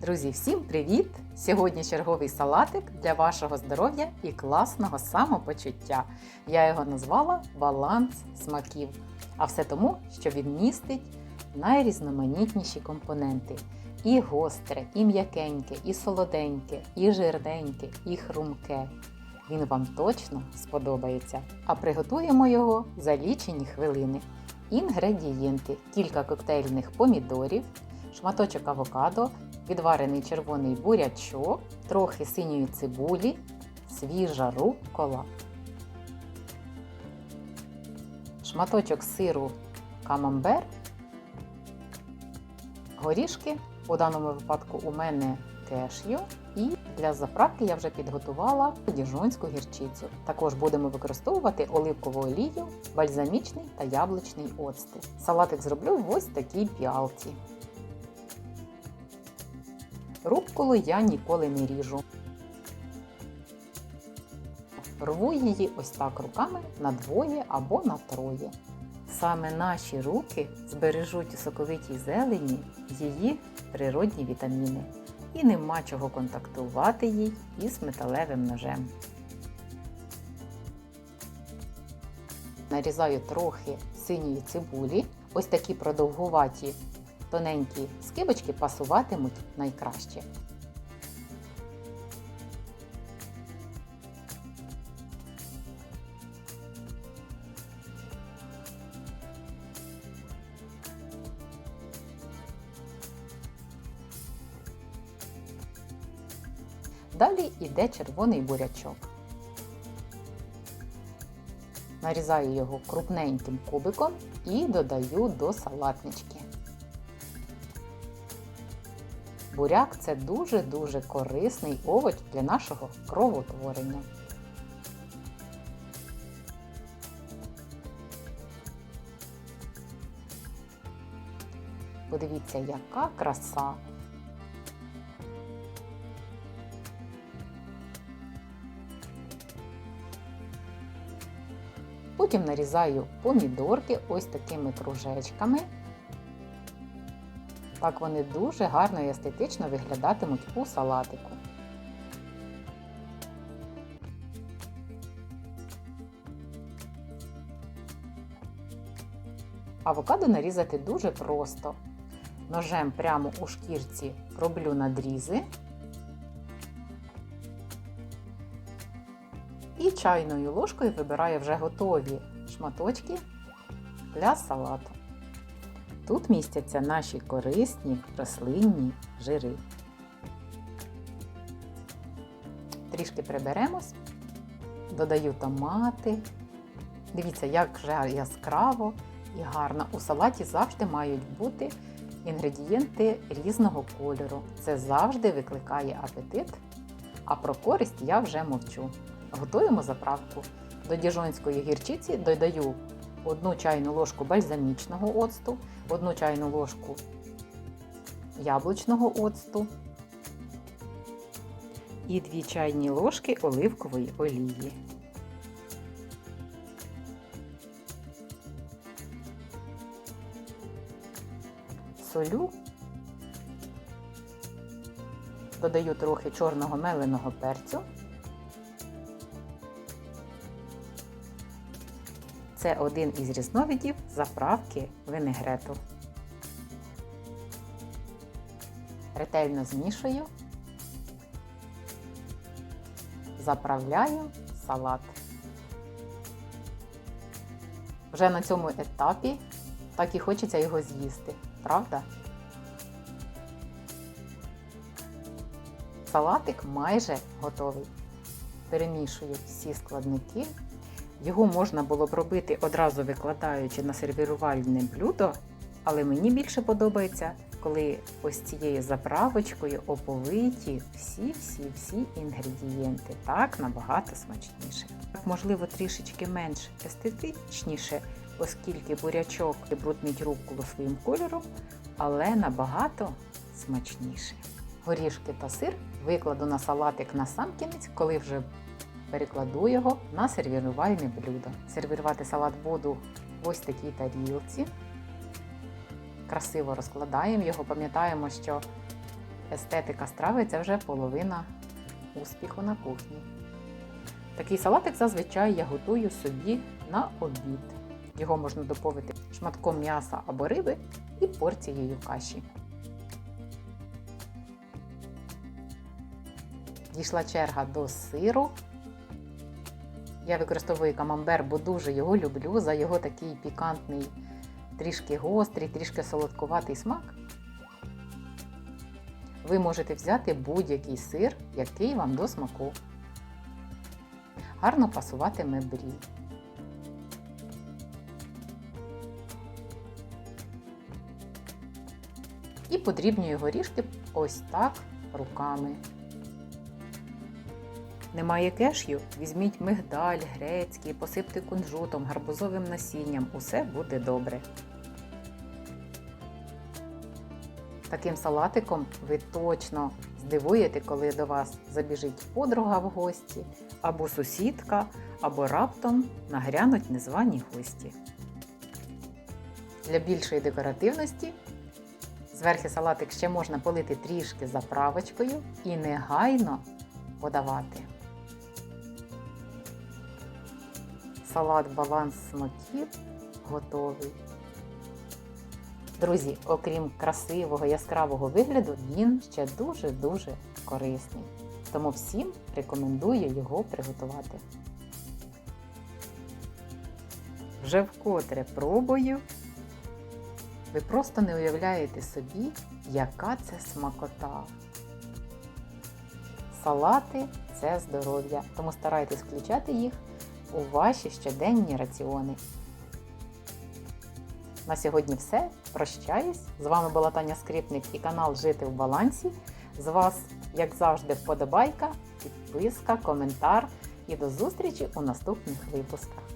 Друзі, всім привіт! Сьогодні черговий салатик для вашого здоров'я і класного самопочуття. Я його назвала баланс смаків. А все тому, що він містить найрізноманітніші компоненти: і гостре, і м'якеньке, і солоденьке, і жирненьке, і хрумке. Він вам точно сподобається. А приготуємо його за лічені хвилини. Інгредієнти: кілька коктейльних помідорів, шматочок авокадо, відварений червоний бурячок, трохи синьої цибулі, свіжа руккола, шматочок сиру камамбер, горішки, у даному випадку у мене кешю, і для заправки я вже підготувала діжонську гірчицю. Також будемо використовувати оливкову олію, бальзамічний та яблучний оцти. Салатик зроблю в ось такій піалці. Рукколу я ніколи не ріжу. Рву її ось так руками на двоє або на троє. Саме наші руки збережуть у соковитій зелені її природні вітаміни. І нема чого контактувати їй із металевим ножем. Нарізаю трохи синьої цибулі. Ось такі продовгуваті тоненькі скибочки пасуватимуть найкраще. Далі йде червоний бурячок. Нарізаю його крупненьким кубиком і додаю до салатнички. Буряк це дуже-дуже корисний овоч для нашого кровотворення. Подивіться, яка краса! Потім нарізаю помідорки ось такими кружечками. Так вони дуже гарно і естетично виглядатимуть у салатику. Авокадо нарізати дуже просто. Ножем прямо у шкірці роблю надрізи і чайною ложкою вибираю вже готові шматочки для салату. Тут містяться наші корисні рослинні жири. Трішки приберемось, додаю томати. Дивіться, як вже яскраво і гарно. У салаті завжди мають бути інгредієнти різного кольору. Це завжди викликає апетит, а про користь я вже мовчу. Готуємо заправку. До діжонської гірчиці додаю 1 чайну ложку бальзамічного оцту, 1 чайну ложку яблучного оцту і 2 чайні ложки оливкової олії. Солю, додаю трохи чорного меленого перцю. Це один із різновидів заправки винегрету. Ретельно змішую, заправляю салат. Вже на цьому етапі так і хочеться його з'їсти, правда? Салатик майже готовий. Перемішую всі складники. Його можна було б робити одразу викладаючи на сервірувальне блюдо, але мені більше подобається, коли ось цією заправочкою оповиті всі-всі-всі інгредієнти. Так набагато смачніше. Так, можливо, трішечки менш естетичніше, оскільки бурячок бруднить руколу своїм кольором, але набагато смачніше. Горішки та сир викладу на салатик на сам кінець, коли вже перекладу його на сервірувальне блюдо. Сервірувати салат буду в ось такій тарілці. Красиво розкладаємо його, пам'ятаємо, що естетика страви це вже половина успіху на кухні. Такий салатик зазвичай я готую собі на обід. Його можна доповнити шматком м'яса або риби і порцією каші. Дійшла черга до сиру. Я використовую камамбер, бо дуже його люблю за його такий пікантний, трішки гострий, трішки солодкуватий смак. Ви можете взяти будь-який сир, який вам до смаку. Гарно пасуватиме брі. І подрібнюю горішки ось так руками. Немає кешю? Візьміть мигдаль, грецький, посипте кунжутом, гарбузовим насінням. Усе буде добре. Таким салатиком ви точно здивуєте, коли до вас забіжить подруга в гості, або сусідка, або раптом нагрянуть незвані гості. Для більшої декоративності зверхи салатик ще можна полити трішки заправочкою і негайно подавати. Салат баланс смаків готовий. Друзі, окрім красивого яскравого вигляду, він ще дуже-дуже корисний. Тому всім рекомендую його приготувати. Вже вкотре пробую. Ви просто не уявляєте собі, яка це смакота. Салати це здоров'я, тому старайтесь включати їх у ваші щоденні раціони. На сьогодні все. Прощаюсь. З вами була Таня Скрипник і канал Жити в балансі. З вас, як завжди, вподобайка, підписка, коментар і до зустрічі у наступних випусках.